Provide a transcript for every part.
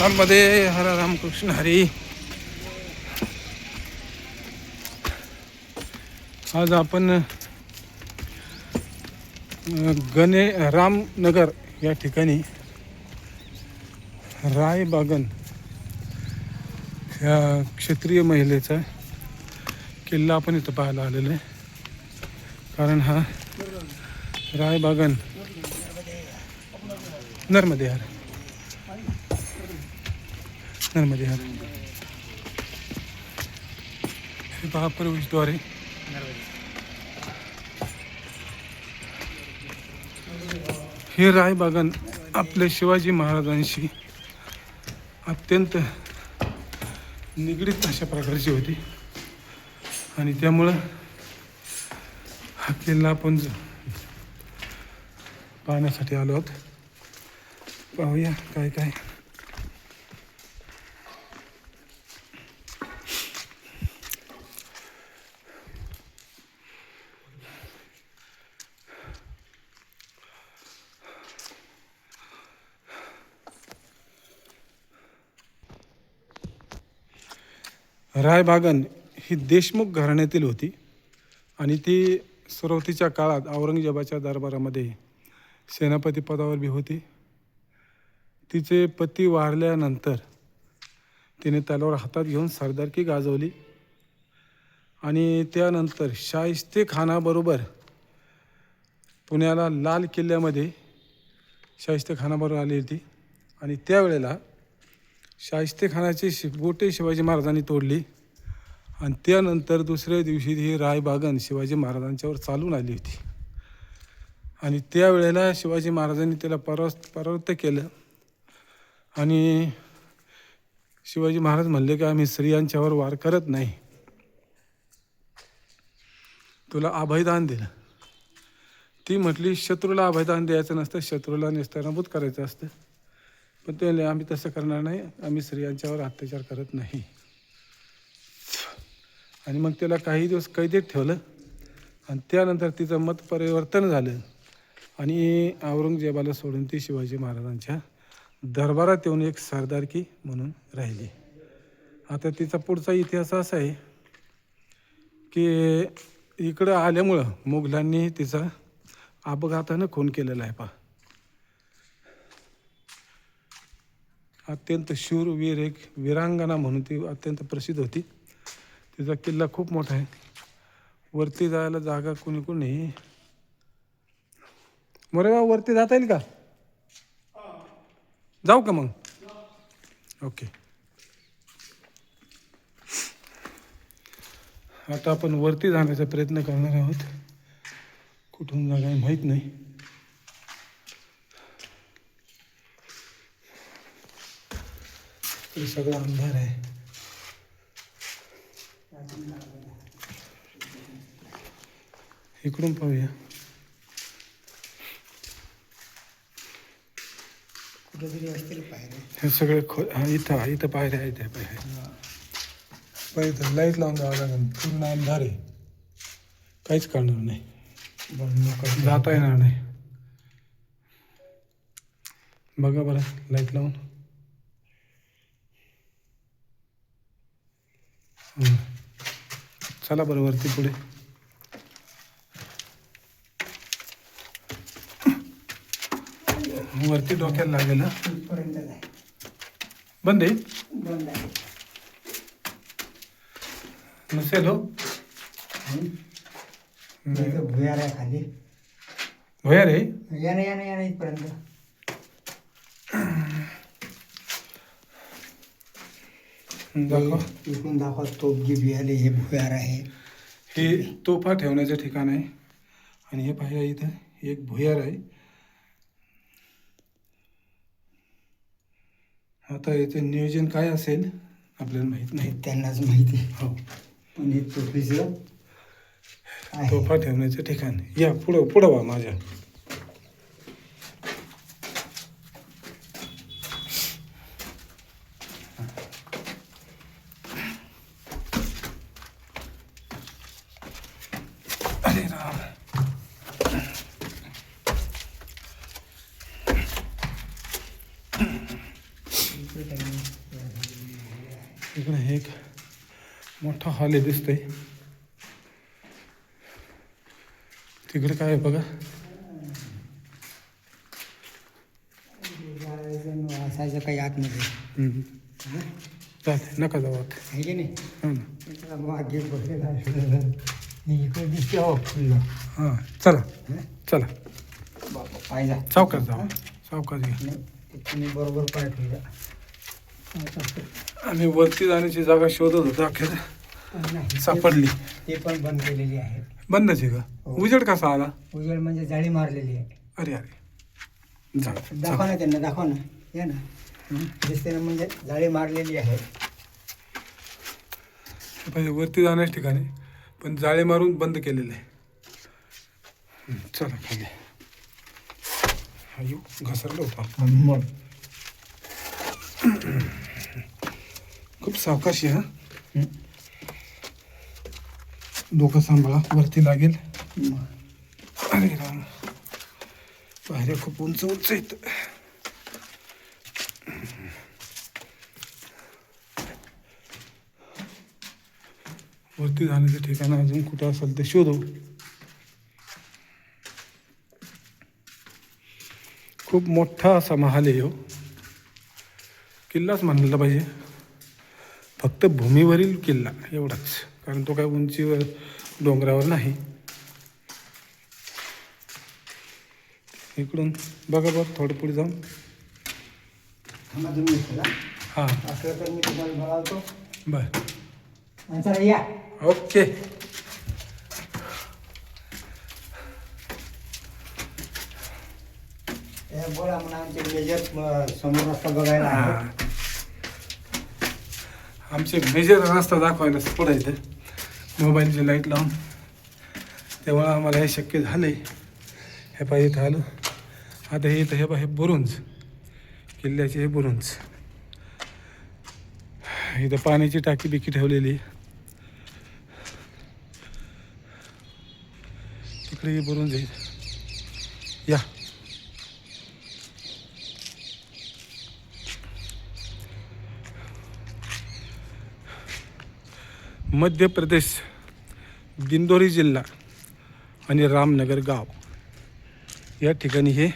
नर्मदे हर रामकृष्ण हरी. आज आपण गणे रामनगर या ठिकाणी रायबागन या क्षेत्रीय महिलेचा किल्ला आपण इथं पाहायला आलेलो आहे. कारण हा रायबागन नर्मदे हर. नर्मदे हर हे पहा प्रवेशद्वारे. हे रायबागन आपल्या शिवाजी महाराजांशी अत्यंत निगडीत अशा प्रकारची होती. आणि त्यामुळं हा किल्ला आपण पाहण्यासाठी आलो आहोत. पाहूया काय काय रायबागन ही देशमुख घराण्यातील होती आणि ती सुरुवातीच्या काळात औरंगजेबाच्या दरबारामध्ये सेनापती पदावर बी होती. तिचे पती वारल्यानंतर तिने तलवार हातात घेऊन सरदारकी गाजवली आणि त्यानंतर शाहिस्ते खानाबरोबर पुण्याला लाल किल्ल्यामध्ये शाहिस्ते खानाबरोबर आली होती. आणि त्यावेळेला शाहिस्तेखानाची शि बोटे शिवाजी महाराजांनी तोडली. आणि त्यानंतर दुसऱ्या दिवशी ही रायबागन शिवाजी महाराजांच्यावर चालून आली होती. आणि त्यावेळेला शिवाजी महाराजांनी त्याला परास्त परावृत्त केलं. आणि शिवाजी महाराज म्हणले की आम्ही स्त्रियांच्यावर वार करत नाही. तुला अभयदान दिलं. ती म्हटली शत्रूला अभयदान द्यायचं नसतं शत्रूला नेस्तनाभूत करायचं असतं. पण ते आम्ही तसं करणार नाही. आम्ही स्त्रियांच्यावर अत्याचार करत नाही. आणि मग त्याला काही दिवस कैदेत ठेवलं. आणि त्यानंतर तिचं मत परिवर्तन झालं. आणि औरंगजेबाला सोडून ती शिवाजी महाराजांच्या दरबारात येऊन एक सरदारकी म्हणून राहिली. आता तिचा पुढचा इतिहास असा आहे की इकडं आल्यामुळं मुघलांनी तिचा अपघातानं खून केलेला आहे पा अत्यंत शूरवीर एक वीरांगना म्हणून ती अत्यंत प्रसिद्ध होती. तिचा किल्ला खूप मोठा आहे. वरती जायला जागा कोणी कोणी मोरेगाव वरती जाता येईल का? जाऊ का मग? ओके. आता आपण वरती जाण्याचा प्रयत्न करणार आहोत. कुठून जागा माहीत नाही. ते सगळं अंधार आहे. इकडून पाहूया. कुठेतरी असतील पायऱ्या. हे सगळे खो हा इथं हा, इथं पायऱ्या आहेत पायऱ्या. पाहिजे लाइट लावून द्यावं लागेल. पूर्ण अंधार आहे. काहीच कळणार नाही. जाता येणार नाही. बघा बरं लाइट लावून. चला बरं वरती पुढे. वरती डोक्याला लागेल आहे बंद आहे? आहे. नसेल हो. भुयार आहे खाली भया रे याने याने याने इथपर्यंत. दाखवा. इकडून दाखवा तोप जी बियाले हे भुयार आहे. हे तोफा ठेवण्याचं ठिकाण आहे. आणि हे पाहिजे इथं एक भुयार आहे. आता याचं नियोजन काय असेल आपल्याला माहीत नाही. त्यांनाच माहिती. हो. पण हे तोफीचं तोफा ठेवण्याचं ठिकाण. या पुढं पुढं वा माझ्या अरे राम इकडे काही नाही. इकडे हे एक मोठा हॉल आहे दिसतंय. तिकडे काय आहे बघा. असायचं काही आतमध्ये. चालतंय नका जाऊ आत. आहे की नाही? हो ना. मागे इकडे दिसते हो फुललं. हां चला. हं? चला. बापा पाहिजा सावकाश जाऊ. सावकाश घ्या नाही बरोबर पाय ठेवला आम्ही वरती जाण्याची जागा शोधत होतो अखेर सापडली. ते पण बंद केलेली आहे बंदच आहे का? हो. उजेड कसा आला? उजेड म्हणजे जाळी मारलेली आहे. अरे अरे. जा दाखवा ना त्यांना दाखवा ना. या ना? दिसते ना म्हणजे जाळी मारलेली आहे. पाहिजे वरती जाण्याच ठिकाणी पण जाळे मारून बंद केलेलं आहे. चला खाली घसरलो होता मग. खूप सावकाशी हा. डोकं सांभाळा वरती लागेल. मग. अरे राम. पायऱ्या खूप उंच उंच आहेत. वरती जाण्याचं ठिकाण अजून कुठं असेल ते शोधू. खूप मोठा असा महाल आहे हो. किल्लाच मानलेला पाहिजे. फक्त भूमीवरील किल्ला एवढाच. कारण तो काय उंचीवर डोंगरावर नाही. इकडून बघा बघ थोडं पुढे जाऊन. हां. बर. ओके. बोला म्हणा आमचे मेजर समोर रस्ता बघायला. आमचे मेजर रस्ता दाखवायला पडायचं मोबाईलची लाइट लावून. तेव्हा आम्हाला हे शक्य झालं हे पाहिजे इथं आलो. आता हे इथं हे पाहिजे बुरुंज. किल्ल्याचे हे बुरुंज. इथं पाण्याची टाकी बिकी ठेवलेली. तिकडेही तिकडे बुरुंज आहे. या. मध्य प्रदेश दिंदोरी जिल्हा आणि रामनगर गाव. या ठिकाणी हे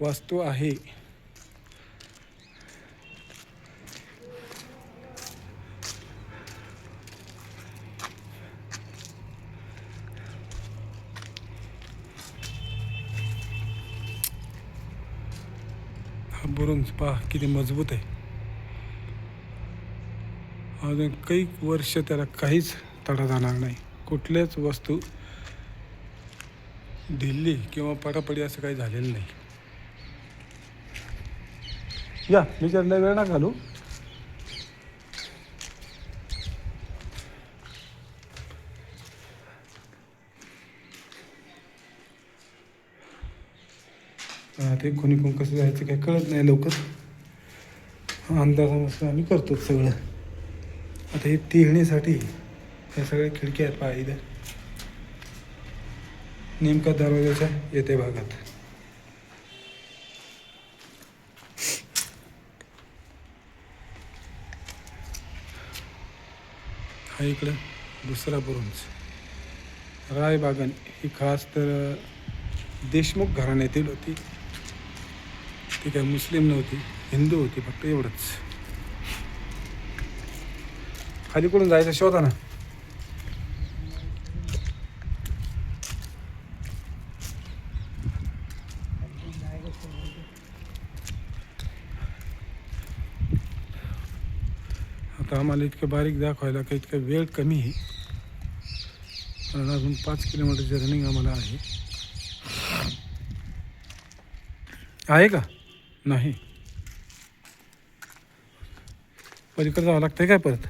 वास्तू आहे. हा बुरुंज पहा किती मजबूत आहे. अजून काही वर्ष त्याला काहीच तडा जाणार नाही. कुठल्याच वस्तू ढिल्ली किंवा पडापडी असं काही झालेलं नाही. या विचारला वेळ ना घालू. ते कोणी कोण कसं जायचं काही कळत नाही लवकर. अंदाजानुसार आम्ही करतो सगळं. आता हे तिळणीसाठी या सगळ्या खिडक्या आहेत पहा इथं. नेमका दरवाजाच्या येते भागात. हा इकडं दुसरा बुरुंज. रायबागन ही खास तर देशमुख घराण्यातील होती. ती काय मुस्लिम नव्हती हिंदू होती फक्त एवढंच. खाली कुठून जायचं शोधा ना. आता आम्हाला इतकं बारीक दाखवायला का इतका वेळ कमी आहे. कारण अजून पाच किलोमीटरची रनिंग आम्हाला आहे. आहे का? नाही. पलीकडे जावं लागतंय काय परत?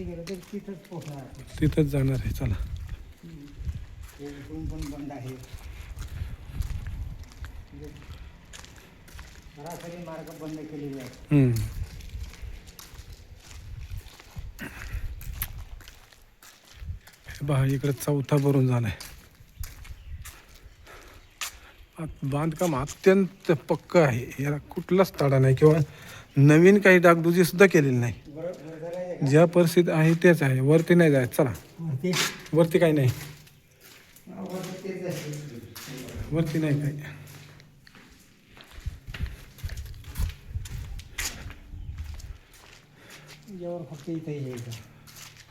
असं गेलं तर तिथंच पोहोचणार तिथंच जाणार आहे चला. हे पण बंद आहे सरासरी मार्ग बंद केलेले आहेत. हम्म. हे पहा इकडे चौथा भरून झालाय. आत- बांधकाम अत्यंत पक्क आहे. याला कुठलाच तडा नाही किंवा नवीन काही डागडुजी सुद्धा केलेली नाही. ज्या परिस्थितीत आहे तेच आहे. वरती नाही जायचं. चला? वरती? काही नाही. वरती नाही काही.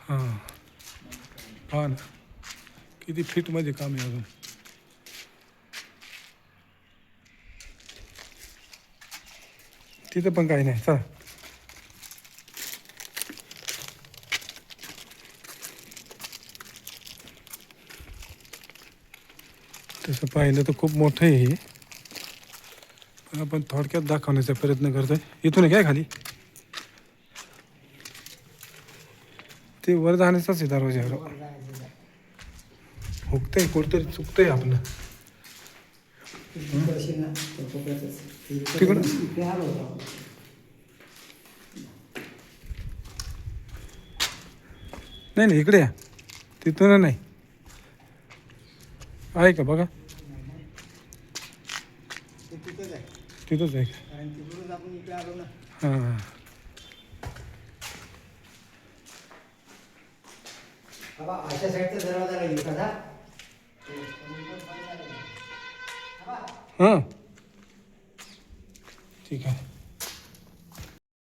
हां हा. ना. किती फिटमध्ये काम आहे अजून. तिथं पण काही नाही. चला. तसं पाहिलं तर खूप मोठं आहे हे. पण आपण थोडक्यात दाखवण्याचा प्रयत्न करतोय. इथून आहे काय खाली? ते वर जाण्याचाच आहे दरवाजा. आहे. हुकतंय कुठतरी चुकतंय आपलं. तिकडं? आपण. नाही नाही इकडे या. तिथून नाही. आहे का बघा? तिथंच आहे. तिथंच आहे. का कारण तिकडूनच आपण इकडे आलो ना. हां. बाबा अशा साईडचा दरवाजा लागेल कसा हां. ठीक आहे.